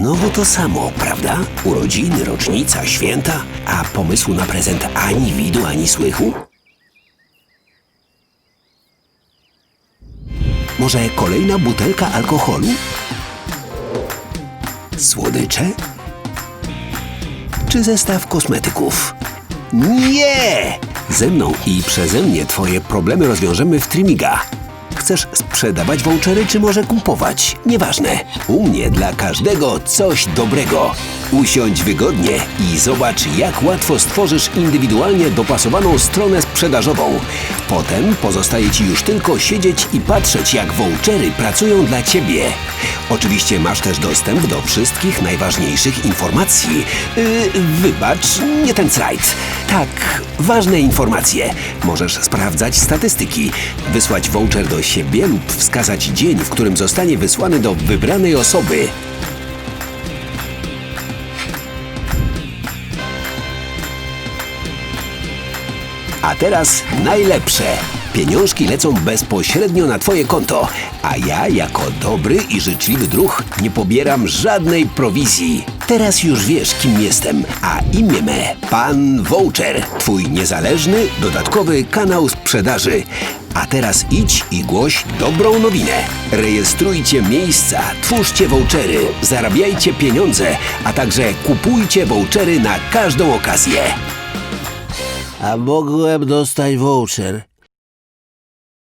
Znowu to samo, prawda? Urodziny, rocznica, święta, a pomysłu na prezent ani widu, ani słychu? Może kolejna butelka alkoholu? Słodycze? Czy zestaw kosmetyków? Nie! Ze mną i przeze mnie twoje problemy rozwiążemy w Trimiga. Chcesz sprzedawać vouchery, czy może kupować? Nieważne. U mnie dla każdego coś dobrego. Usiądź wygodnie i zobacz, jak łatwo stworzysz indywidualnie dopasowaną stronę sprzedażową. Potem pozostaje ci już tylko siedzieć i patrzeć, jak vouchery pracują dla ciebie. Oczywiście masz też dostęp do wszystkich najważniejszych informacji. Yy, wybacz, nie ten slajd. Tak, ważne informacje. Możesz sprawdzać statystyki, wysłać voucher do siebie lub wskazać dzień, w którym zostanie wysłany do wybranej osoby. A teraz najlepsze. Pieniążki lecą bezpośrednio na Twoje konto, a ja, jako dobry i życzliwy druh, nie pobieram żadnej prowizji. Teraz już wiesz, kim jestem, a imię me Pan Voucher, Twój niezależny, dodatkowy kanał sprzedaży. A teraz idź i głoś dobrą nowinę. Rejestrujcie miejsca, twórzcie vouchery, zarabiajcie pieniądze, a także kupujcie vouchery na każdą okazję. A mogłem dostać voucher.